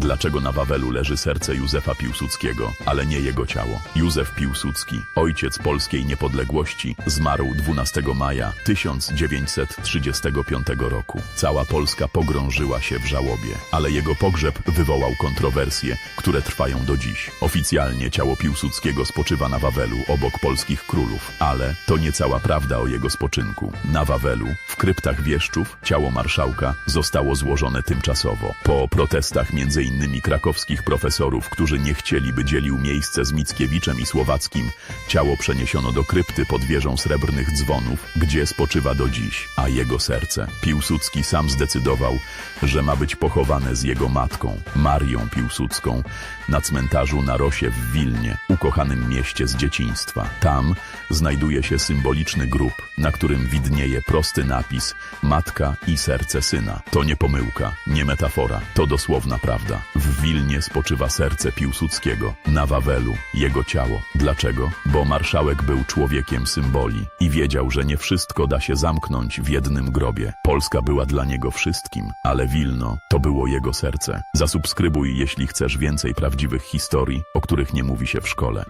Dlaczego na Wawelu leży serce Józefa Piłsudskiego, ale nie jego ciało? Józef Piłsudski, ojciec polskiej niepodległości, zmarł 12 maja 1935 roku. Cała Polska pogrążyła się w żałobie, ale jego pogrzeb wywołał kontrowersje, które trwają do dziś. Oficjalnie ciało Piłsudskiego spoczywa na Wawelu obok polskich królów, ale to nie cała prawda o jego spoczynku. Na Wawelu, w kryptach wieszczów, ciało marszałka zostało złożone tymczasowo. Po protestach między innymi krakowskich profesorów, którzy nie chcieli, by dzielił miejsce z Mickiewiczem i Słowackim, ciało przeniesiono do krypty pod wieżą srebrnych dzwonów, gdzie spoczywa do dziś, a jego serce. Piłsudski sam zdecydował, że ma być pochowane z jego matką, Marią Piłsudską, na cmentarzu na Rosie w Wilnie, ukochanym mieście z dzieciństwa. Tam znajduje się symboliczny grób, na którym widnieje prosty napis Matka i serce syna. To nie pomyłka, nie metafora, to dosłowna prawda. W Wilnie spoczywa serce Piłsudskiego, na Wawelu jego ciało. Dlaczego? Bo marszałek był człowiekiem symboli i wiedział, że nie wszystko da się zamknąć w jednym grobie. Polska była dla niego wszystkim, ale Wilno to było jego serce. Zasubskrybuj, jeśli chcesz więcej prawdziwych historii, o których nie mówi się w szkole.